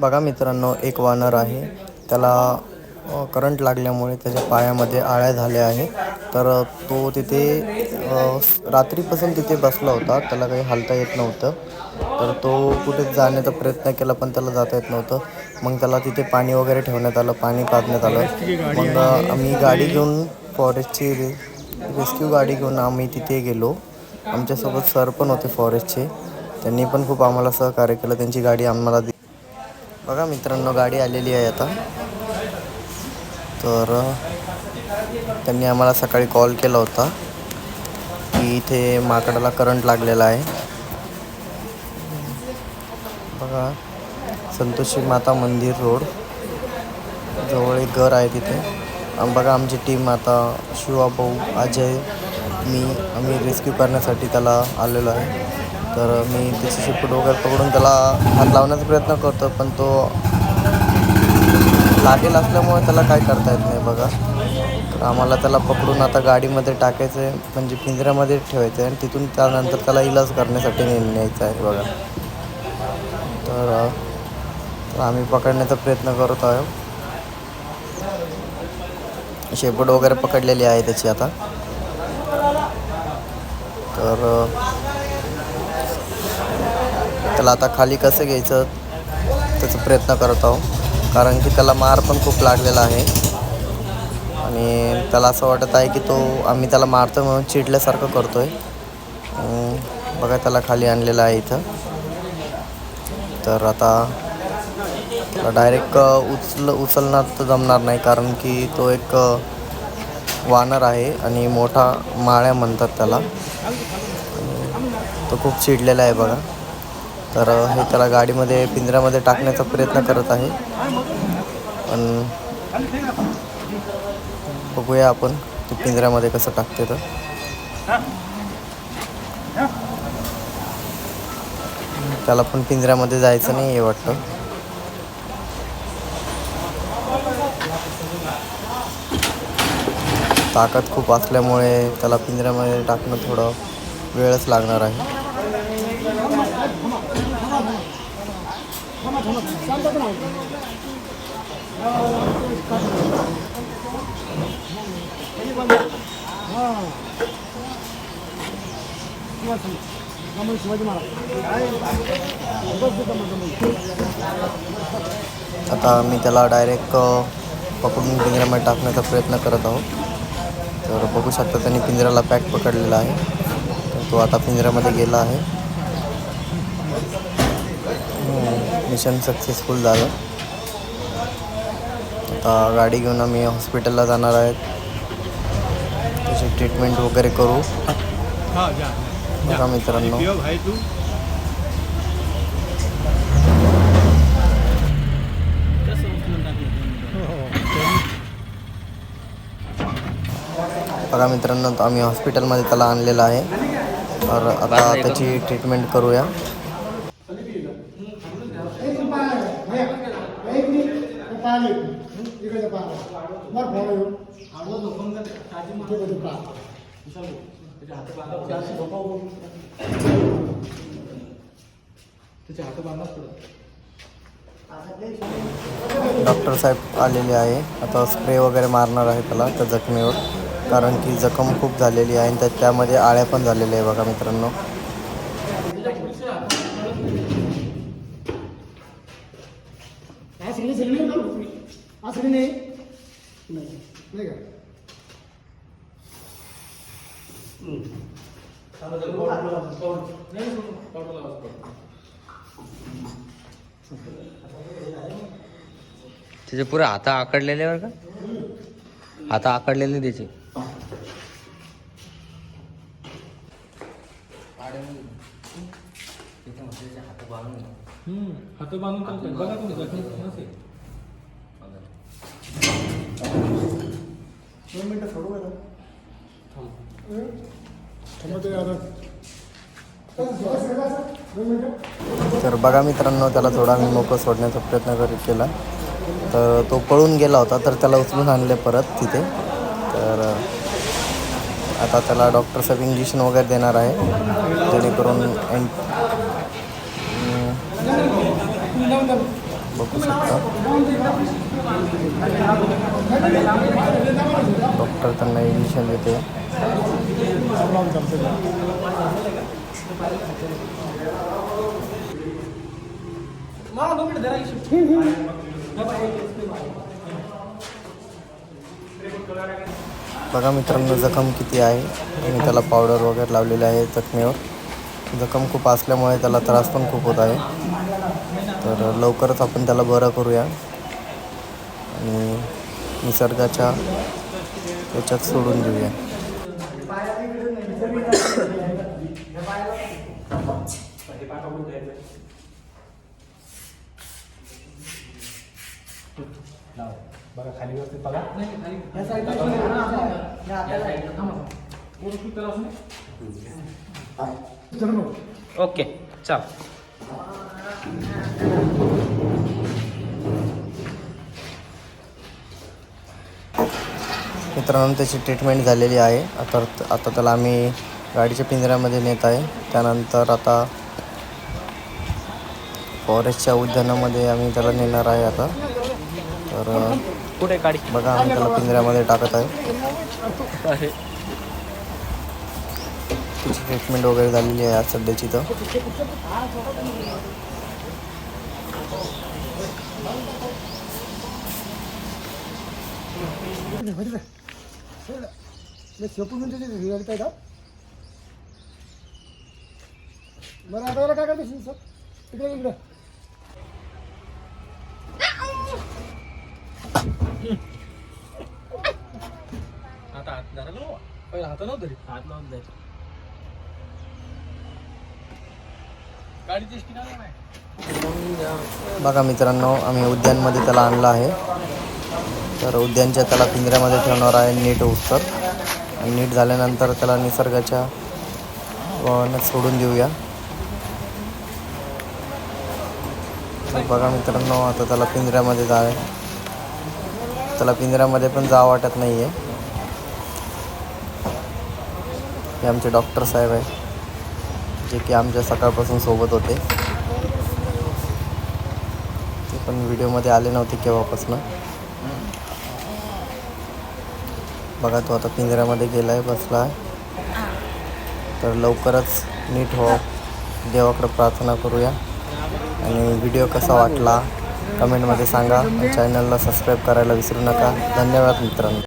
बघा मित्रांनो एक वानर आहे. त्याला करंट लागल्यामुळे त्याच्या पायामध्ये आळ्या झाल्या आहे तर तो तिथे रात्रीपासून तिथे बसला होता. त्याला काही हालता येत नव्हतं. तर तो कुठे जाण्याचा प्रयत्न केला पण त्याला जाता येत नव्हतं. मग त्याला तिथे पाणी वगैरे ठेवण्यात आलं पाणी पाजण्यात आलं. मग आम्ही गाडी घेऊन फॉरेस्टची रेस्क्यू गाडी घेऊन आम्ही तिथे गेलो. आमच्यासोबत सर पण होते फॉरेस्टचे. त्यांनी पण खूप आम्हाला सहकार्य केलं. त्यांची गाडी आम्हाला दि बघा मित्रांनो गाडी आलेली आहे आता. तर त्यांनी आम्हाला सकाळी कॉल केला होता की इथे माकडाला करंट लागलेला आहे. बघा संतोषी माता मंदिर रोड. जवळ एक घर आहे तिथे. बघा आमची टीम आता शिवा भाऊ अजय मी आम्ही रेस्क्यू करण्यासाठी त्याला आलेलो आहे. तर मी त्याची शिपट वगैरे पकडून त्याला हात लावण्याचा प्रयत्न करतो पण तो लागेल असल्यामुळे त्याला काय करता येत नाही बघा. तर आम्हाला त्याला पकडून आता गाडीमध्ये टाकायचं आहे म्हणजे पिंजऱ्यामध्ये ठेवायचं आहे आणि तिथून त्यानंतर त्याला इलाज करण्यासाठी ने न्यायचं आहे बघा. तर तर आम्ही पकडण्याचा प्रयत्न करत आहोत. शेपूट वगैरे पकडलेली आहे त्याची आता. तर त्याला आता खाली कसं घ्यायचं त्याचा प्रयत्न करत आहोत. कारण की त्याला मार पण खूप लागलेला आहे. आणि त्याला असं वाटत आहे की तो आम्ही त्याला मारतो म्हणून चिडल्यासारखं करतो आहे बघा त्याला खाली आणलेलं आहे इथं. तर आता त्याला डायरेक्ट उचल उचलणार तर जमणार नाही. कारण की तो एक वानर आहे आणि मोठा माळ्या म्हणतात त्याला. तो खूप चिडलेला आहे बघा. तर हे त्याला गाडीमध्ये पिंजऱ्यामध्ये टाकण्याचा प्रयत्न करत आहे. पण बघूया आपण ते पिंजऱ्यामध्ये कसं टाकते तर त्याला पण पिंजऱ्यामध्ये जायचं नाही आहे वाटतं. ताकद खूप असल्यामुळे त्याला पिंजऱ्यामध्ये टाकणं थोडं वेळच लागणार आहे. आता मी त्याला डायरेक्ट पकडून पिंजऱ्यामध्ये टाकण्याचा प्रयत्न करत आहोत. तर बघू शकता त्यांनी पिंजऱ्याला पॅक पकडलेला आहे. तर तो आता पिंजऱ्यामध्ये गेला आहे. मिशन सक्सेसफुल झालं. आता गाडी घेऊन आम्ही हॉस्पिटलला जाणार आहेत. त्याची ट्रीटमेंट वगैरे करू. हा बघा मित्रांनो. बघा मित्रांनो आम्ही हॉस्पिटलमध्ये त्याला आणलेलं आहे. तर आता त्याची ट्रीटमेंट करूया. डॉक्टर साहेब आलेले आहे. आता स्प्रे वगैरे मारणार आहे त्याला त्या जखमेवर. कारण की जखम खूप झालेली आहे आणि त्या त्यामध्ये आळ्या पण झालेल्या आहे बघा मित्रांनो. त्याचे पुरे हाता आकडलेले बरं का? हाता आकडलेले त्याचे. हात बांधून चालतंय. बघा तुम्ही जखम नसेल. दोन मिनटं सोडू का तर बघा मित्रांनो त्याला थोडा मी मोकळं सोडण्याचा प्रयत्न करीत केला तर तो पळून गेला होता तर त्याला उचलून आणले परत तिथे तर आता त्याला डॉक्टर साहेब इंजेक्शन वगैरे देणार आहे जेणेकरून एन बघू शकता डॉक्टर त्यांना इंजेक्शन देते. बघा मित्रांनो जखम किती आहे? आणि त्याला पावडर वगैरे लावलेली आहे जखमेवर जखम खूप असल्यामुळे त्याला त्रास पण खूप होत आहे. तर लवकरच आपण त्याला बरं करूया. आणि निसर्गाच्या त्याच्यात सोडून देऊया. बघा खाली व्यवस्थित बघा या साईडला या ओके चल. मित्रांनो त्याची ट्रीटमेंट झालेली आहे. आता आता त्याला आम्ही गाडीच्या पिंजऱ्यामध्ये नेत आहे. त्यानंतर आता फॉरेस्टच्या उद्यानामध्ये आम्ही त्याला नेणार आहे आता. तर कुठे गाडी? बघा आम्ही त्याला पिंजऱ्यामध्ये टाकत आहे. आहे तिची ट्रीटमेंट वगैरे झालेली आहे आज सध्याची तर. का बरं. आता याला काय इकडे इकडे. आता हात धरा ना पहिला हात नव्हतं हात लावून जायचं गाडीची स्टिक आला नाही बघा मित्रांनो आम्ही उद्यानमध्ये त्याला आणलं आहे. तर उद्यानच्या त्याला पिंजऱ्यामध्ये ठेवणार आहे नीट उत्तर. आणि नीट झाल्यानंतर त्याला निसर्गाच्या वाहनात सोडून देऊया. तर बघा मित्रांनो आता त्याला पिंजऱ्यामध्ये जा त्याला पिंजऱ्यामध्ये पण जा वाटत नाही आहे हे आमचे डॉक्टर साहेब आहे जे की आमच्या सकाळपासून सोबत होते. पण व्हिडिओमध्ये आले नव्हते केव्हापासून. बघा तो आता पिंजऱ्यामध्ये गेला आहे बसला. आहे तर लवकरच नीट हो. देवाकडे प्रार्थना करूया. आणि व्हिडिओ कसा वाटला कमेंटमध्ये सांगा. चॅनलला सबस्क्राईब करायला विसरू नका. धन्यवाद मित्रांनो.